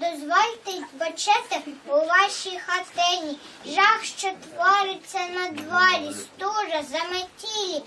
дозвольте почати у вашій хатині. Жах, що твориться на дворі, стужа, заметілі.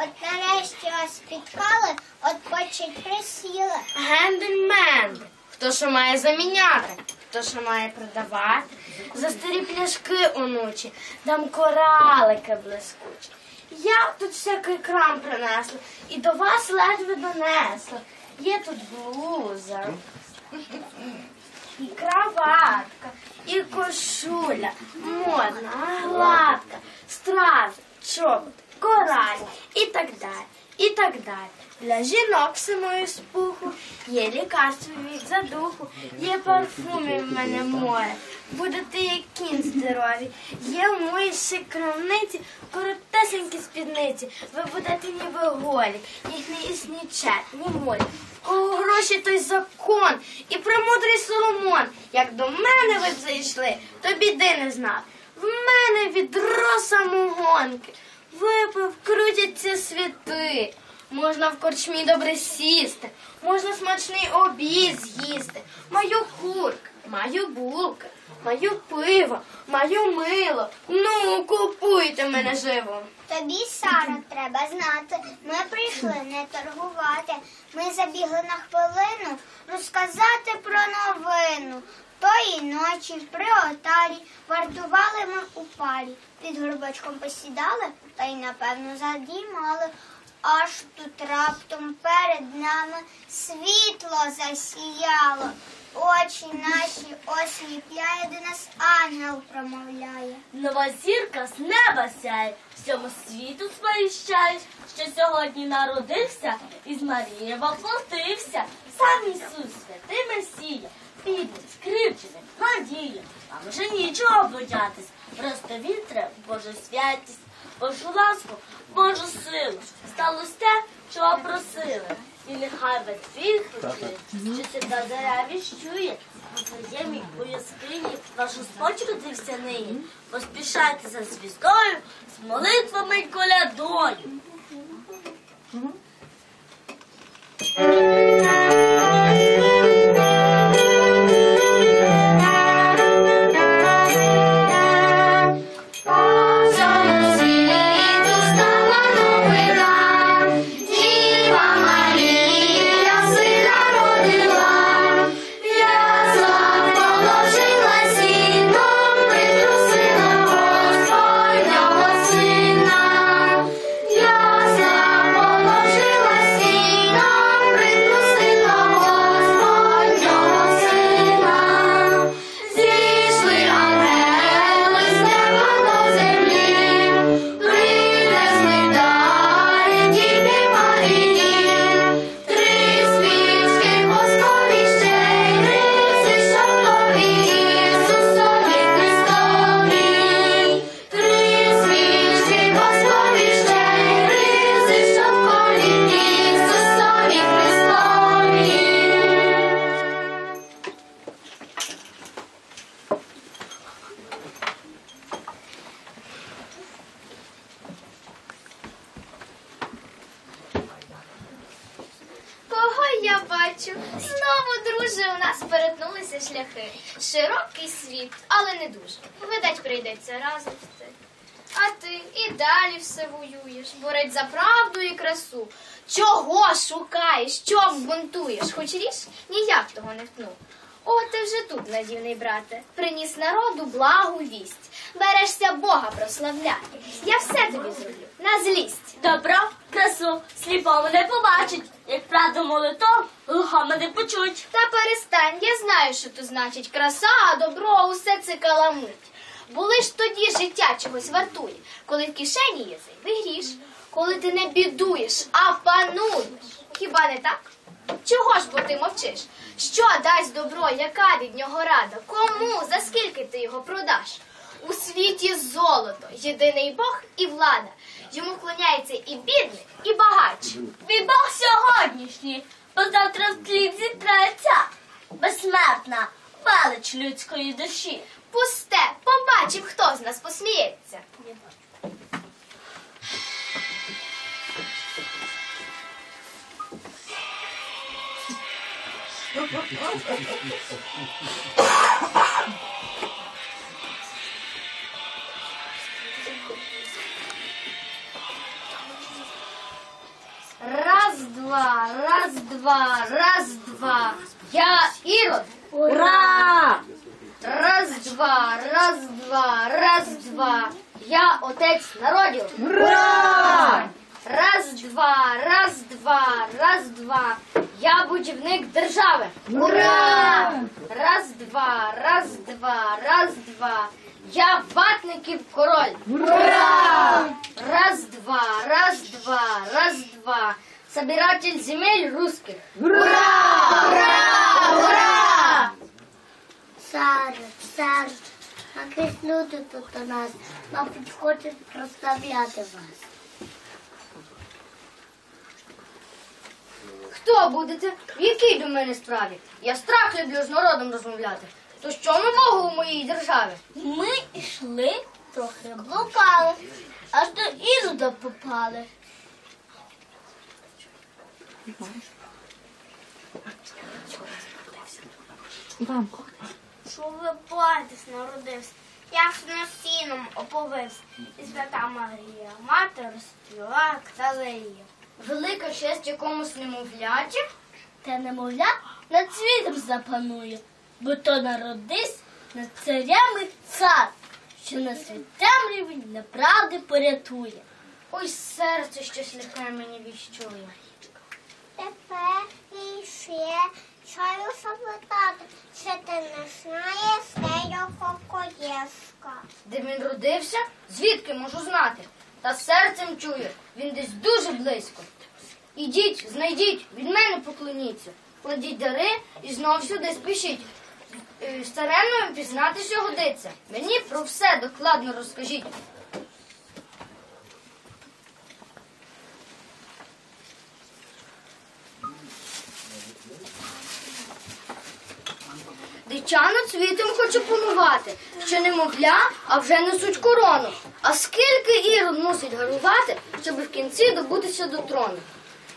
От нарешті вас спіткали, от почать присіли. Гендель-мендель. Хто що має заміняти, хто що має продавати. За старі пляшки онучі, дам коралики блискучі. Я тут всякий крам принесла і до вас ледве донесла. Є тут блуза, і краватка, і кошуля, модна, гладка, страз, чобот, кораль і так далі, і так далі. Для жінок самої спуху є лікарство від задуху, є парфуми в мене море. Будете як кінь здорові. Є в моїй ще крамниці коротесенькі спідниці. Ви будете ніби голі, їх не їсть ні чет, ні моль. Кого гроші той закон і премудрий Соломон. Як до мене ви зайшли, то біди не знав. В мене відро самогонки. Випив, крутяться світи. Можна в корчмі добре сісти, можна смачний обід з'їсти. Маю курка, маю булка, маю пиво, маю мило. Ну, купуйте мене живо. Тобі, Сара, треба знати. Ми прийшли не торгувати. Ми забігли на хвилину розказати про новину. Тої ночі при отарі вартували ми у парі. Під горбочком посідали та й напевно задіймали. Аж тут раптом перед нами світло засіяло. Очі наші осліпляє, до нас ангел промовляє. Нова зірка з неба сяє, всьому світу сповіщаєш, що сьогодні народився і з Марії воплотився. Сам Ісус, святий Месія, бідний, скривчений, надія. Вам вже нічого боятись, просто вітре Божу святість, Божу ласку, Божу силу. Сталося те, чого просили. І нехай весь світ почує, що свята заря віщує. Поємі у яскині ваш Господь родився нині. Поспішайте за звіздою з молитвами й колядою. Бачу? Знову, друже, у нас перетнулися шляхи. Широкий світ, але не дуже. Видать, прийдеться разом. А ти і далі все воюєш, борець за правду і красу. Чого шукаєш, чого бунтуєш? Хоч ріж ніяк того не втнув. О, ти вже тут, надівний брате, приніс народу благу вість. Берешся Бога прославляти. Я все тобі зроблю на злість. Добро, красу, сліпому не побачить, як правду молитов, глухому не почуть. Та перестань, я знаю, що то значить краса, добро, усе це каламуть. Були ж тоді життя чогось вартує, коли в кишені є зайвий гріш, коли ти не бідуєш, а пануєш. Хіба не так? Чого ж бо ти мовчиш? Що дасть добро, яка від нього рада? Кому? За скільки ти його продаш? У світі золото, єдиний Бог і влада. Йому вклоняється і бідний, і багач. Твій Бог сьогоднішній, бо завтра в тлі зітреться. Безсмертна велич людської душі. Пусте, побачив, хто з нас посміється. Раз, два, раз, два, раз, два. Я Ірод. Ура! Раз, два, раз, два, раз, два. Я отець народів. Ура! Раз, два, раз, два, раз, два. Я будівник держави. Ура! Раз, два, раз, два, раз, два. Я ватників король. Ура! Раз, два, раз, два, раз, два. Собиратель земель русских. Ура! Ура! Цар, цар, якісь люди тут у нас, мабуть, хочуть прославляти вас. Хто будете? В якій до мене справі? Я страх люблю з народом розмовляти. То що ми нового у моїй державі? Ми йшли, трохи блукали, аж до Ірода попали. Що ви боїтесь, народився? Я ж на сіном оповився. І свята Марія, мати розцвіла калея. Велика честь якомусь немовляті? Та немовля над світом запанує, бо то народись над царями цар, що на світ темряві неправди порятує. Ой, серце щось лихе мені віщує. Тепер і ще чаю запитати, чи ти не знаєш, де його коєшка? Де він родився? Звідки можу знати? Та серцем чую, він десь дуже близько. Ідіть, знайдіть, від мене поклоніться. Кладіть дари і знов сюди спішіть. Е, Старенною пізнатися годиться. Мені про все докладно розкажіть. Дичано цвітом хоче панувати, ще немовля, а вже несуть корону. А скільки ірод мусить гарувати, щоб в кінці добутися до трону?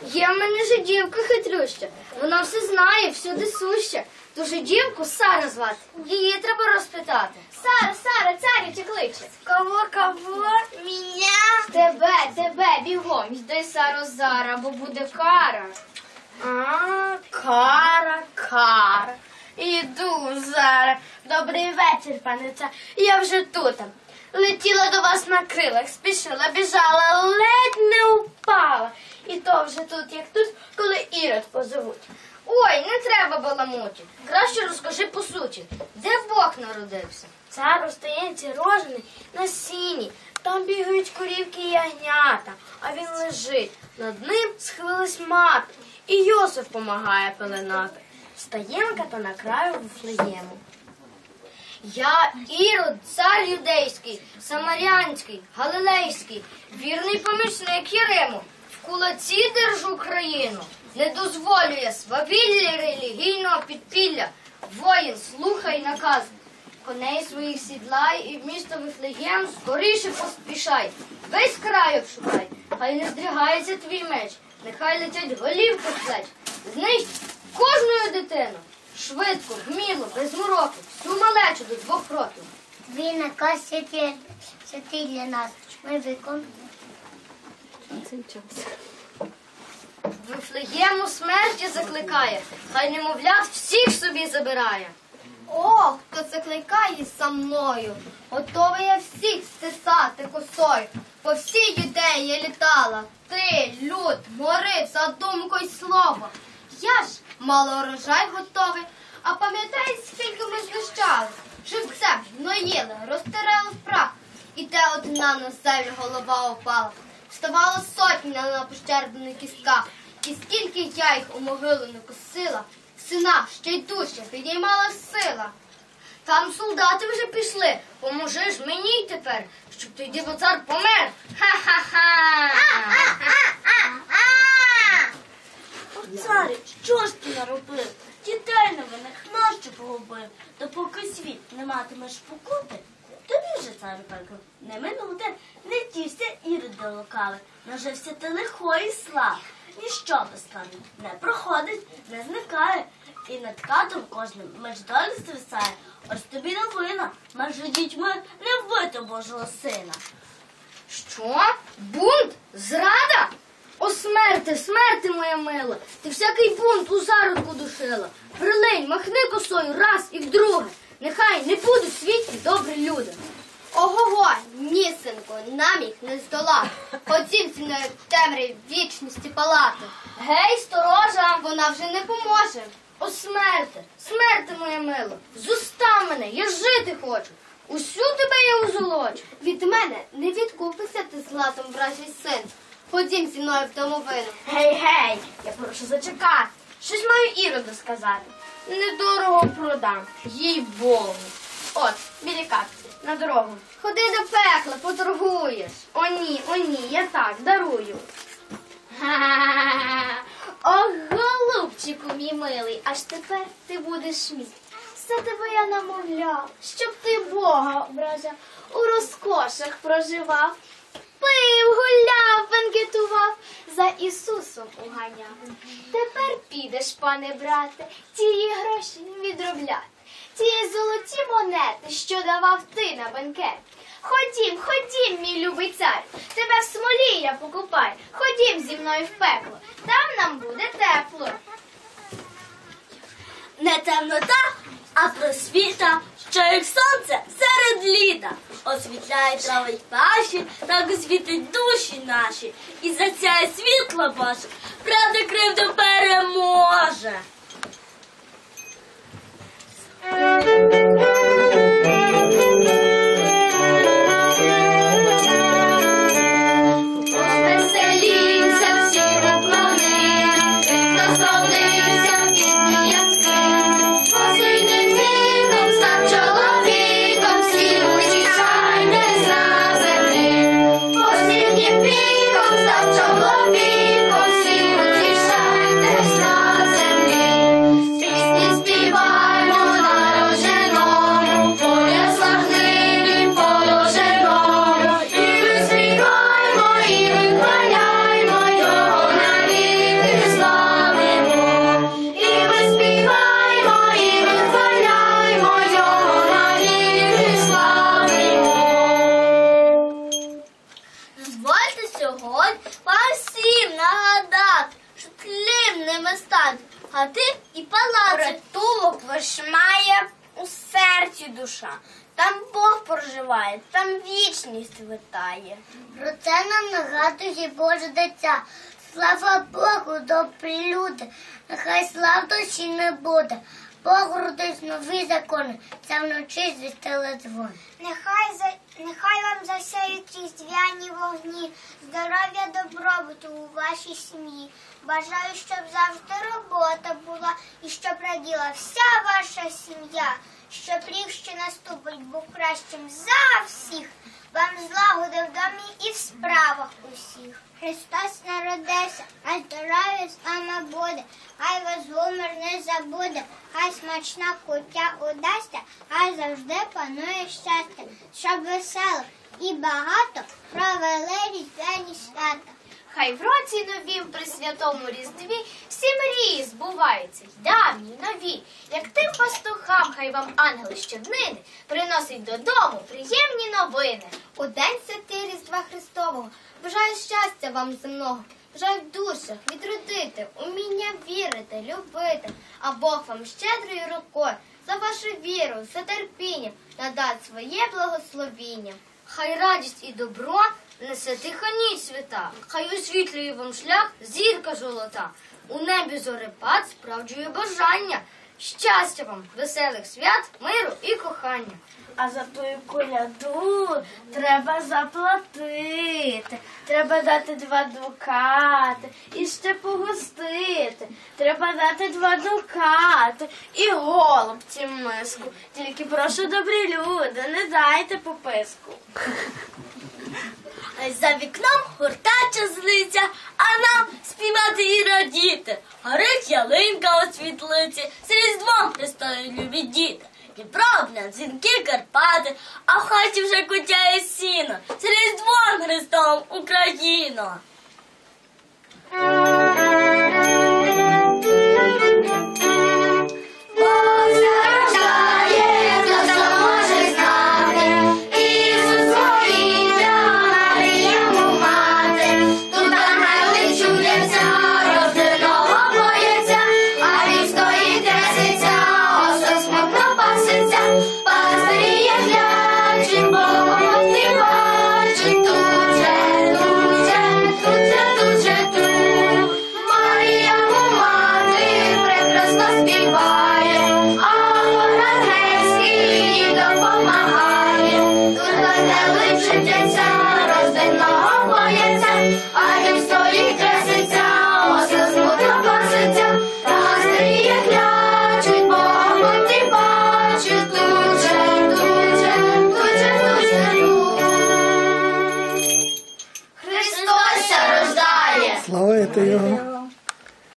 Є в мене жидівка хитрюща, вона все знає, всюди суща. Ту жидівку Сара звати, її треба розпитати. Сара, Сара, царю кличе. Кого, кого? Меня? Тебе, тебе, бігом, йди, Саро, зара, бо буде кара. А, кара, кара. Іду зараз. Добрий вечір, пане цар. Я вже тут. Летіла до вас на крилах, спішила, біжала, ледь не упала. І то вже тут, як тут, коли ірод позовуть. Ой, не треба баламуті. Краще розкажи по суті, де Бог народився? Цар у стоянці рожений на сіні. Там бігають корівки і ягнята, а він лежить. Над ним схилилась мати, і Йосиф помагає пеленати. Стаєнка та на краю Вифлеєму. Я Ірод, цар юдейський, самарянський, галилейський, вірний помічник Єриму. В кулаці держу країну. Не дозволю я свавілля релігійного підпілля. Воїн, слухай наказ. Коней своїх сідлай і в місто Вифлеєм скоріше поспішай. Весь край обшукай, хай не здригається твій меч, нехай летять голівки з плеч. Знищ кожну дитину. Швидко, вміло, без мороки, всю малечу до двох років. Він наказ святий, святий для нас. Ми виконуємо. Вифлеєму смерті закликає, хай немовлят всіх собі забирає. О, хто це кликає за мною, готовий я всіх стисати косою. По всій юдеї я літала, ти, люд, морив за думкою й слово. Я ж мало урожай готовий, а пам'ятаєш, скільки ми знущали? Живцем гноїли, розтирали прах, і те одна на землю голова упала. Вставала сотня на пощербаних кістках, і скільки я їх у могилу не косила, сина ще й душі підіймала сила. Там солдати вже пішли. Поможи ж мені тепер, щоб той дивоцар помер. Ха-ха-ха. Царю, що ж ти наробив? Дітей невинних нащо погубив? Допоки світ не матимеш покути, тобі же, царю пекло, не минути, не тівся іроди лукави, нажився ти лихої слави. Ніщо без камінь не проходить, не зникає. І над катом кожним меч долі звисає. Ось тобі новина. Между дітьми не вбито Божого сина. Що? Бунт? Зрада? О, смерти, смерти, моя мила. Ти всякий бунт у зародку душила. Прилинь, махни косою раз і вдруге. Нехай не будуть в світі добрі люди. Ого-го, ні, синку, нам їх не здолати. Ходім зі мною темряві вічності палати. Гей, сторожа! Вона вже не поможе. О, смерти, смерти, моя мила. Зуста мене, я жити хочу. Усю тебе я узолочу. Від мене не відкупися ти златом вражий син. Ходім зі мною в домовину. Гей, гей, я прошу зачекати. Щось маю іроду сказати. Недорого продам, їй Богу. От, білі капці, на дорогу. Ходи до пекла, поторгуєш. О ні, о ні, я так дарую. Ха-ха-ха. Ох, голубчику мій милий, аж тепер ти будеш мій. Все тебе я намовляв, щоб ти Бога ображав, у розкошах проживав, пив, гуляв, бенкетував, за Ісусом уганяв. Тепер підеш, пане брате, тії гроші відробляти, ті золоті монети, що давав ти на бенкет. Ходім, ходім, мій любий цар, тебе в смолі я покупаю. Ходім зі мною в пекло, там нам буде тепло. Не темнота, а просвіта, що як сонце серед літа. Освітляє й паші, так освітить душі наші. І засяє світло Боже, правда кривду переможе. Про це нам нагадує Боже дитя. Слава Богу, добрі люди, нехай слав не буде. Бог родить нові закони, це вночі звістили дзвон. Нехай за нехай вам засяють різдвяні вогні, здоров'я, добробуту у вашій сім'ї. Бажаю, щоб завжди робота була і щоб раділа вся ваша сім'я, щоб рік, що наступить, був кращим за всіх. Вам злагоди в домі і в справах усіх. Христос народився, а здоров'я з вами буде. Хай вас гумор не забуде, хай смачна куття удасться, хай завжди панує щастя, щоб весело і багато провели різдвяні свята. Хай в році новім при святому різдві всі мрії збуваються, й давні, нові. Як тим пастухам, хай вам ангел щоднини приносить додому приємні новини. У день святий Різдва Христового бажаю щастя вам земного, бажаю в душах відродити, уміння вірити, любити, а Бог вам щедрою рукою за вашу віру, за терпіння надасть своє благословіння. Хай радість і добро несе тиха ніч свята, хай освітлює вам шлях зірка золота. У небі зорепад справджує бажання. Щастя вам, веселих свят, миру і кохання. А за тою коляду треба заплатити. Треба дати два дукати і ще погостити. Треба дати два дукати і голубці миску. Тільки прошу, добрі люди, не дайте пописку. За вікном гуртача злиться, а нам співати і радіти. Горить ялинка у світлиці, з різдвом Христові любі діти. І пробня, дзвінки Карпати, а в хаті вже кутяє сіно. З різдвом Христом Україно.